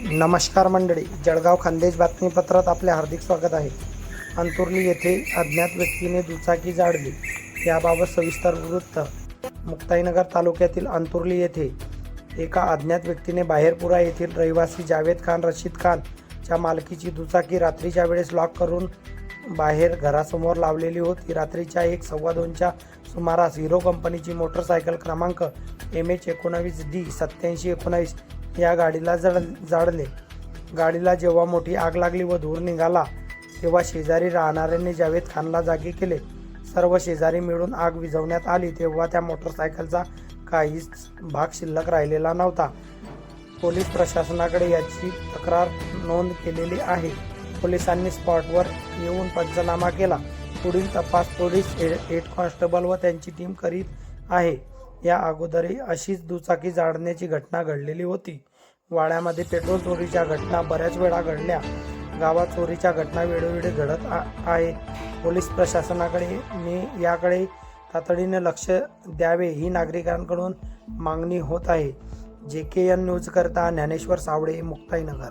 नमस्कार मंडळी जळगाव खानदेश बातमीपत्रात आपले हार्दिक स्वागत आहे. अंतुर्ली येथे अज्ञात व्यक्तीने दुचाकी जाळली. याबाबत सविस्तर वृत्त. मुक्ताईनगर तालुक्यातील अंतुर्ली येथे एका अज्ञात व्यक्तीने बाहेरपुरा येथील रहिवासी जावेद खान रशीद खान च्या मालकीची दुचाकी रात्रीच्या वेळेस लॉक करून बाहेर घरासमोर लावलेली होती. रात्रीच्या एक सव्वा दोनच्या सुमारास हिरो कंपनीची मोटरसायकल क्रमांक एम एच एकोणावीस डी सत्याऐंशी एकोणावीस या गाडीला जळ जाळले गाडीला जेव्हा मोठी आग लागली व धूर निघाला तेव्हा शेजारी राहणाऱ्यांनी जावेद खानला जागे केले. सर्व शेजारी मिळून आग विझवण्यात आली तेव्हा त्या मोटरसायकलचा काहीच भाग शिल्लक राहिलेला नव्हता. पोलीस प्रशासनाकडे याची तक्रार नोंद केलेली आहे. पोलिसांनी स्पॉटवर येऊन पंचनामा केला. पुढील तपास पोलीस हे- हेड कॉन्स्टेबल व त्यांची टीम करीत आहे. या अगोदरही अशीच दुचाकी जाळण्याची घटना घडलेली होती. वाड्यामध्ये पेट्रोल चोरीच्या घटना बऱ्याच वेळा घडल्या. गावात चोरीच्या घटना वेळोवेळी घडत आ- पोलीस प्रशासनाकडे मी याकडे तातडीने लक्ष द्यावे ही नागरिकांकडून मागणी होत आहे. जे के एन न्यूजकरता ज्ञानेश्वर सावळे मुक्ताईनगर.